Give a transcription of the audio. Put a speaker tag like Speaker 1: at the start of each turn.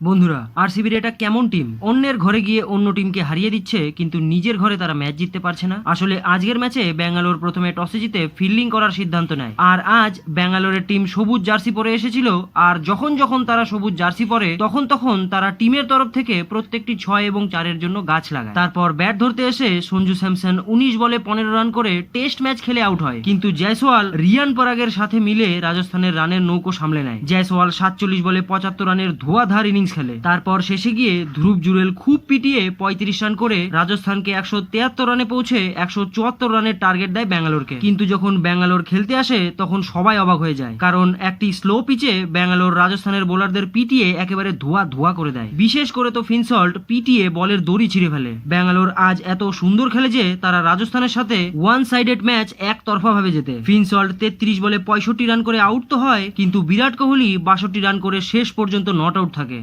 Speaker 1: বন্ধুরা, আরসিবির এটা কেমন টিম অন্যের ঘরে গিয়ে অন্য টিমকে হারিয়ে দিচ্ছে, কিন্তু নিজের ঘরে তারা ম্যাচ জিততে পারছে না। আসলে আজকের ম্যাচে ব্যাঙ্গালোর প্রথমে টসে জিতে ফিল্ডিং করার সিদ্ধান্ত নেয়। আর আজ ব্যাঙ্গালোরের টিম সবুজ জার্সি পরে এসেছিল, আর যখন যখন তারা সবুজ জার্সি পরে, তখন তখন তারা টিমের তরফ থেকে প্রত্যেকটি ছয় এবং চারের জন্য গাছ লাগায়। তারপর ব্যাট ধরতে এসে সঞ্জু স্যামসন উনিশ বলে পনেরো রান করে টেস্ট ম্যাচ খেলে আউট হয়। কিন্তু জয়সওয়াল, রিয়ান পরাগের সাথে মিলে রাজস্থানের রানের নৌকো সামলে নেয়। জয়সওয়াল সাতচল্লিশ বলে পঁচাত্তর রানের ধোয়াধার ইনিংস খেলে তারপর শেষে গিয়ে ধ্রুব জুরেল খুব পিটিয়ে পঁয়ত্রিশ রান করে রাজস্থানকে একশো তিয়াত্তর রানে পৌঁছে একশো চুয়াত্তর রানের টার্গেট দেয় ব্যাঙ্গালোরকে। কিন্তু যখন ব্যাঙ্গালোর খেলতে আসে, তখন সবাই অবাক হয়ে যায়। কারণ একটি স্লো পিচে ব্যাঙ্গালোর রাজস্থানের বোলারদের পিটিয়ে একেবারে ধোয়া ধোয়া করে দেয়। বিশেষ করে তো ফিনসল্ট পিটিয়ে বলের দড়ি ছিঁড়ে ফেলে। ব্যাঙ্গালোর আজ এত সুন্দর খেলে যে তারা রাজস্থানের সাথে ওয়ান সাইডেড ম্যাচ একতরফা ভাবে যেতে ফিনসল্ট তেত্রিশ বলে পঁয়ষট্টি রান করে আউট তো হয়, কিন্তু বিরাট কোহলি বাষট্টি রান করে শেষ পর্যন্ত নট আউট থাকে।